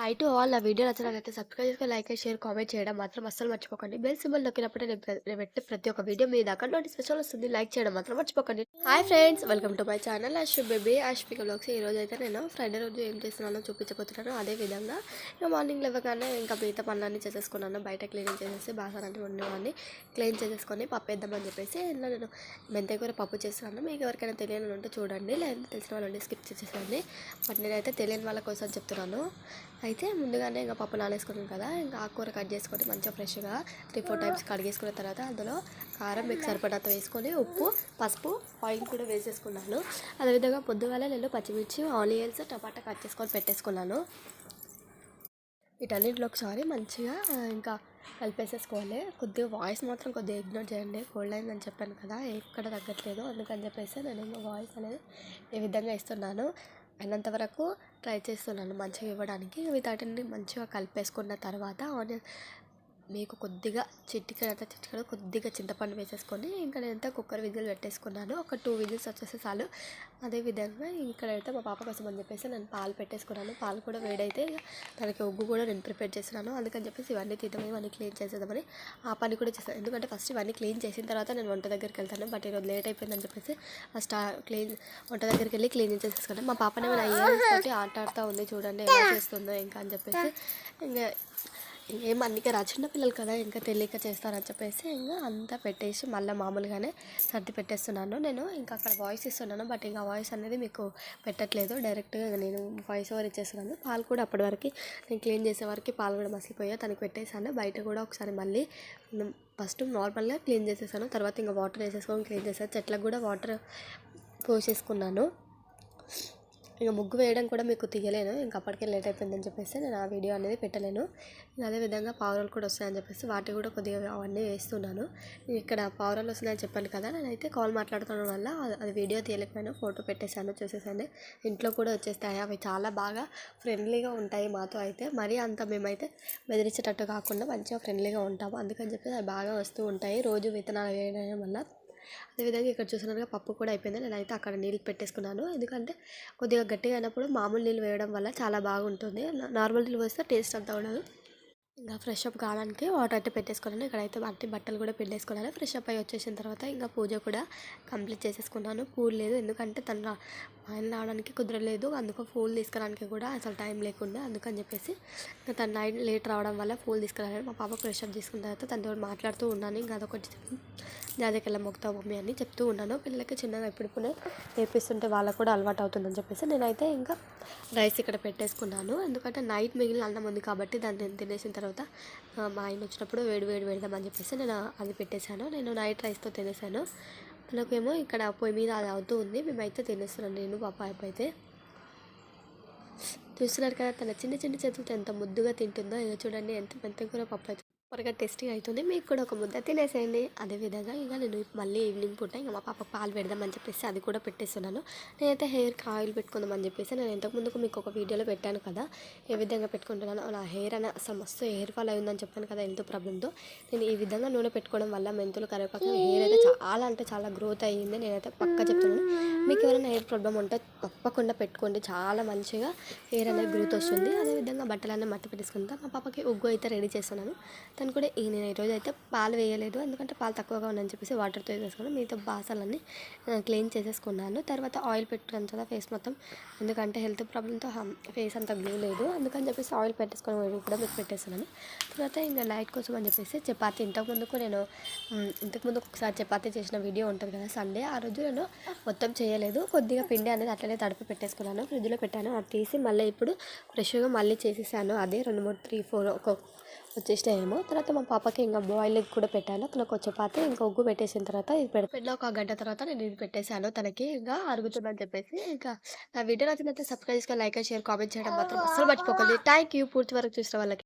High to all ఆ video నచ్చినట్లయితే subscribe చేసుకుని లైక్ షేర్ కామెంట్ చేయడం మాత్రం అస్సలు మర్చిపోకండి. బెల్ సింబల్ నొక్కినప్పుడే నేను పెట్టే ప్రతి ఒక్క వీడియో మీ దాకా నోటిఫికేషన్ వస్తుంది. లైక్ చేయడం మాత్రం మర్చిపోకండి. Hi friends welcome to my channel అష్ baby Ashpika blogs ఈ రోజు అయితే నేను ఫ్రైడే రోజు ఏం చేస్తున్నానో చూపించబోతున్నాను. అదే విధంగా మార్నింగ్ లేవగానే ఇంకా మిగతా పనులన్నీ చేసేసుకున్నాను. బయట క్లీనింగ్ చేసేసి బాసాలన్నీ ఉండేవాడిని క్లీన్ చేసేసుకొని పప్పు వేద్దామని చెప్పేసి నేను మెంతే కూర పప్పు చేస్తున్నాను. మీకు ఎవరికైనా తెలియని ఉంటే చూడండి. లేదంటే తెలిసిన వాళ్ళు స్కిప్ చేసేసండి బట్ నేనైతే తెలియని వాళ్ళ కోసం చెప్తున్నాను. అయితే ముందుగానే ఇంకా పప్పు నానేసుకున్నాం కదా ఇంకా ఆకుకూర కట్ చేసుకొని మంచిగా ఫ్రెష్గా త్రీ ఫోర్ టైమ్స్ కడిగేసుకున్న తర్వాత అందులో కారం మీకు సరిపడంత వేసుకొని ఉప్పు పసుపు ఆయిల్ కూడా వేసేసుకున్నాను. అదేవిధంగా పొద్దుగాల నేను పచ్చిమిర్చి ఆనియన్స్ టమాటా కట్ చేసుకొని పెట్టేసుకున్నాను. వీటన్నిటిలో ఒకసారి మంచిగా ఇంకా కలిపేసేసుకోవాలి. కొద్దిగా వాయిస్ మాత్రం కొద్దిగా ఇగ్నోర్ చేయండి. కోల్డ్ అయిందని చెప్పాను కదా ఎక్కడ తగ్గట్లేదు. అందుకని చెప్పేసి నేను వాయిస్ అనేది ఈ విధంగా ఇస్తున్నాను. అయినంత వరకు ట్రై చేస్తున్నాను మంచిగా ఇవ్వడానికి. వీటన్నిటిని మంచిగా కలిపేసుకున్న తర్వాత ఆనియన్ మీకు కొద్దిగా చిటికెడంత చిటికెడ కొద్దిగా చింతపండు వేసేసుకొని ఇంకా నేనైతే కుక్కర్ విజిల్ పెట్టేసుకున్నాను. ఒక టూ విజిల్స్ వచ్చేసి చాలు. అదేవిధంగా ఇక్కడైతే మా పాప కోసం అని చెప్పేసి నేను పాలు పెట్టేసుకున్నాను. పాలు కూడా వేడైతే దానికి ఉగ్గు కూడా నేను ప్రిపేర్ చేస్తున్నాను. అందుకని చెప్పేసి ఇవన్నీ తీద్దాం ఇవన్నీ క్లీన్ చేసేద్దామని ఆ పని కూడా చేస్తాను. ఎందుకంటే ఫస్ట్ ఇవన్నీ క్లీన్ చేసిన తర్వాత నేను వంట దగ్గరికి వెళ్తాను. బట్ ఈరోజు లేట్ అయిపోయిందని చెప్పేసి ఫస్ట్ క్లీన్ వంట దగ్గరికి వెళ్ళి క్లీన్ చేసేసుకున్నాను. మా పాపనే నా ఇయర్స్ తోటి ఆట ఆడుతూ ఉంది. చూడండి ఎలా చేస్తుందో ఇంకా అని చెప్పేసి ఇంకా ఏం అన్నికే చిన్న పిల్లలు కదా ఇంకా తెలియక చేస్తారని చెప్పేసి ఇంకా అంతా పెట్టేసి మళ్ళీ మామూలుగానే సర్ది పెట్టేస్తున్నాను. నేను ఇంకా అక్కడ వాయిస్ ఇస్తున్నాను బట్ ఇంకా వాయిస్ అనేది మీకు పెట్టట్లేదు. డైరెక్ట్గా నేను వాయిస్ ఓవర్ ఇచ్చేస్తున్నాను. పాలు కూడా అప్పటి వరకు నేను క్లీన్ చేసే వరకు పాలు కూడా మసిలిపోయా తనకి పెట్టేసాను బయట కూడా ఒకసారి మళ్ళీ ఫస్ట్ నార్మల్గా క్లీన్ చేసేసాను. తర్వాత ఇంకా వాటర్ వేసేసుకొని క్లీన్ చేసాను చెట్లకు కూడా వాటర్ పోసేసుకున్నాను. ఇక ముగ్గు వేయడం కూడా మీకు తీయలేను. ఇంకా అప్పటికే లేట్ అయిపోయిందని చెప్పేసి నేను ఆ వీడియో అనేది పెట్టలేను. అదేవిధంగా పావురాలు కూడా వస్తాయని చెప్పేసి వాటి కూడా కొద్దిగా అవన్నీ వేస్తున్నాను. ఇక్కడ పావురాలు వస్తున్నాయని చెప్పాను కదా నేనైతే కాల్ మాట్లాడుతున్న వల్ల అది- అది వీడియో తీయలేకపోయాను. ఫోటో పెట్టేశాను చూసేసాను ఇంట్లో కూడా వచ్చేస్తాయి. అవి చాలా బాగా ఫ్రెండ్లీగా ఉంటాయి మాతో అయితే. మరీ అంత మేమైతే బెదిరించేటట్టు కాకుండా మంచిగా ఫ్రెండ్లీగా ఉంటాము. అందుకని చెప్పేసి అవి బాగా వస్తూ ఉంటాయి. రోజు విత్తనాలు వేయడం వల్ల అదేవిధంగా ఇక్కడ చూసినట్టుగా పప్పు కూడా అయిపోయింది. నేనైతే అక్కడ నీళ్ళు పెట్టేసుకున్నాను. ఎందుకంటే కొద్దిగా గట్టిగా అయినప్పుడు మామూలు నీళ్ళు వేయడం వల్ల చాలా బాగుంటుంది. నార్మల్ నీళ్ళు వేస్తే టేస్ట్ అంతా ఉండదు. ఇంకా ఫ్రెష్ అప్ కావడానికి వాటర్ అయితే పెట్టేసుకున్నాను. ఇక్కడైతే అట్టి బట్టలు కూడా పెట్టేసుకున్నాను ఫ్రెష్ అప్ అయ్యి వచ్చేసిన తర్వాత ఇంకా పూజ కూడా కంప్లీట్ చేసేసుకున్నాను. పూలు లేదు. ఎందుకంటే తను ఆయన రావడానికి కుదరలేదు. అందుకు పూలు తీసుకురావడానికి కూడా అసలు టైం లేకుండా అందుకని చెప్పేసి ఇంకా తను నైట్ లేట్ రావడం వల్ల పూలు తీసుకురాలేదు. మా పాప ఫ్రెష్ తీసుకున్న తర్వాత తనతో మాట్లాడుతూ ఉన్నాను. ఇంకా అదొకటి జాతకెళ్ళ మొక్కుతావు మమ్మీ అని చెప్తూ ఉన్నాను. పిల్లలకి చిన్నగా ఎప్పుడిప్పుడే నేర్పిస్తుంటే వాళ్ళకు కూడా అలవాటు అవుతుందని చెప్పేసి నేనైతే ఇంకా రైస్ ఇక్కడ పెట్టేసుకున్నాను. ఎందుకంటే నైట్ మిగిలిన అన్నం ఉంది కాబట్టి దాన్ని తినేసిన తర్వాత మా ఆయన వచ్చినప్పుడు వేడి వేడి పెడదామని చెప్పేసి నేను అది పెట్టేశాను. నేను నైట్ రైస్తో తినేసాను మనకేమో ఇక్కడ పొయ్యి మీద అది అవుతూ ఉంది. మేమైతే తినేస్తున్నాను నేను పాప అయితే. చూస్తున్నారు కదా తన చిన్న చిన్న చేతులతో ఎంత ముద్దుగా తింటుందో ఇక చూడండి ఎంత మెంత కూర పప్పు అయితే త్వరగా టేస్టీ అవుతుంది. మీకు కూడా ఒక ముద్ద తినేసేయండి. అదేవిధంగా ఇక నేను మళ్ళీ ఈవినింగ్ పూట ఇంకా మా పాప పాలు పెడదామని చెప్పేసి అది కూడా పెట్టేస్తున్నాను. నేనైతే హెయిర్కి ఆయిల్ పెట్టుకుందామని చెప్పేసి నేను ఇంతకుముందుకు మీకు ఒక వీడియోలో పెట్టాను కదా. ఏ విధంగా పెట్టుకుంటున్నాను నా హెయిర్ అనే సమస్య మస్తు హెయిర్ ఫాల్ అయిందని చెప్పాను కదా ఎంతో ప్రాబ్లంతో నేను ఈ విధంగా నూనె పెట్టుకోవడం వల్ల మెంతులు కరివేపాకు హెయిర్ అయితే చాలా అంటే చాలా గ్రోత్ అయ్యింది నేనైతే పక్కా చెప్తున్నాను. మీకు ఎవరైనా హెయిర్ ప్రాబ్లం ఉంటే తప్పకుండా పెట్టుకోండి. చాలా మంచిగా హెయిర్ అనేది గ్రోత్ వస్తుంది. అదేవిధంగా బట్టలన్నీ మట్టి పెట్టేసుకుంటా మా పాపకి ఉగ్గు అయితే రెడీ చేస్తున్నాను. తను కూడా ఈ నేను ఈరోజు అయితే పాలు వేయలేదు. ఎందుకంటే పాలు తక్కువగా ఉందని చెప్పేసి వాటర్తో వేసేసుకున్నాను. మిగతా బాసాలన్నీ క్లీన్ చేసేసుకున్నాను. తర్వాత ఆయిల్ పెట్టుకున్నాను కదా ఫేస్ మొత్తం. ఎందుకంటే హెల్త్ ప్రాబ్లంతో ఫేస్ అంత గ్లూ లేదు. అందుకని చెప్పేసి ఆయిల్ పెట్టేసుకొని కూడా మీకు పెట్టేస్తున్నాను తర్వాత ఇంకా నైట్ కోసం అని చెప్పేసి చపాతీ. ఇంతకు ముందుకు నేను ఇంతకుముందు ఒకసారి చపాతీ చేసిన వీడియో ఉంటుంది కదా సండే ఆ రోజు నేను మొత్తం చేయలేదు. కొద్దిగా పిండి అనేది అట్లనే తడిపి పెట్టేసుకున్నాను. ఫ్రిడ్జ్లో పెట్టాను. అది తీసి మళ్ళీ ఇప్పుడు ఫ్రెష్గా మళ్ళీ చేసేసాను. అదే రెండు మూడు త్రీ ఫోర్ ఒక వచ్చేసినాయేమో తర్వాత మా పాపకి ఇంకా బాయిల్ కూడా పెట్టాను. తనకు ఒక చపాతి ఇంకా ఉగ్గు పెట్టేసిన తర్వాత ఇది ఒక గంట తర్వాత నేను ఇది పెట్టేశాను. తనకి ఇంకా అరుగుతుందని చెప్పేసి ఇంకా నా వీడియో నచ్చినట్లయితే సబ్స్క్రైబ్ చేసుకొని లైక్ షేర్ కామెంట్ చేయడం మాత్రం అస్సలు మర్చిపోకండి. థ్యాంక్ యూ పూర్తి వరకు చూసిన వాళ్ళకి.